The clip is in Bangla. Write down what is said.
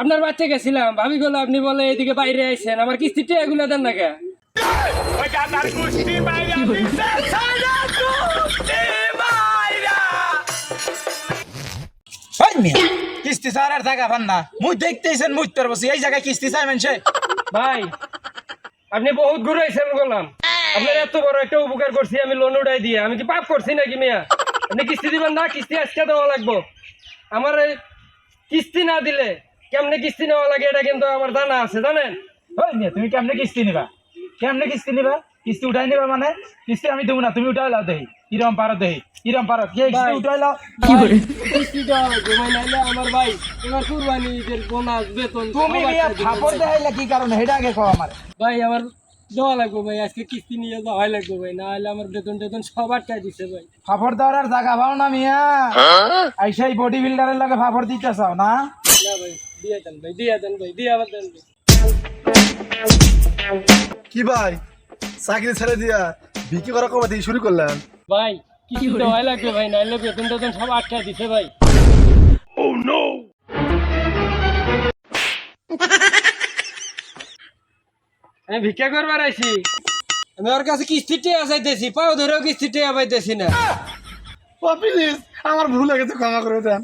আপনার বাচ্চা গেছিলাম। ভাবি গেল আপনি বলে এদিকে বাইরে আইছেন। আমার কিস্তিটা এগুলো দেন না কে? কিস্তি স্যার আর টাকা পান না। মুই দেখতেইছেন মুই তোর বসে এই জায়গায় কিস্তি চাই মানুষে। ভাই আপনি বহুত ঘুরাইছেন বললাম আপনার এত বড় একটা উপকার করছি আমি লোন উঠাই দিয়ে। আমি কি পাপ করছি নাকি মিয়া? আপনি কিস্তি দিবেন না কিস্তি আজকে দেওয়া লাগবো। আমার কিস্তি না দিলে কেমনে কিস্তি নেওয়া লাগে এটা কিন্তু আমার জানা আছে জানেন? ওই তুমি কেমনে কিস্তি নিবা? কেমনে কিস্তি নিবা? কিস্তি উঠাই নিবা মানে? কিস্তি আমি দেবো না তুমি উঠাই লাও দেহি। কিরম পারো দেহি কিরম পারো কে কিস্তি উঠাই লাও। কিস্তি দেওয়া লাগবে ভাই আমার ভাই এবার কুরবানি বোনাস বেতন তুমি ফাপড় দেখাইলা কি কারণে? সেটা আগে কও আমার। ভাই আমার দেওয়া লাগবে ভাই আজকে কিস্তি নিয়ে যাওয়া লাগবে ভাই না হলে আমার বেতন টেতন সব আটকায় দিছে ভাই। ফাপড় দেওয়ার আর জায়গা পাও না মিয়া। আইসাই বডি বিল্ডারের লগে ফাপড় দিতে চাও না? না ভাই দিয়ে দেন ভাই দিয়ে দেন ভাই দিয়ে আবার দেন ভাই। কি ভাই? চাকরি ছেড়ে দিয়া বিক্রি করা কবে দিয়ে শুরু করলেন? ভাই কিস্তি দেওয়াই লাগবে ভাই নাহলে বেতন টেতন সব আটকায় দিছে ভাই। আমি ভিক্ষা করবার আইছি। আমি ওর কাছে কিস্তি টেয়া চাইতেছি, পাও ধরেও কিস্তি টেয়া না। ও, প্লিজ, আমার ভুল হয়ে তো ক্ষমা করে দেন।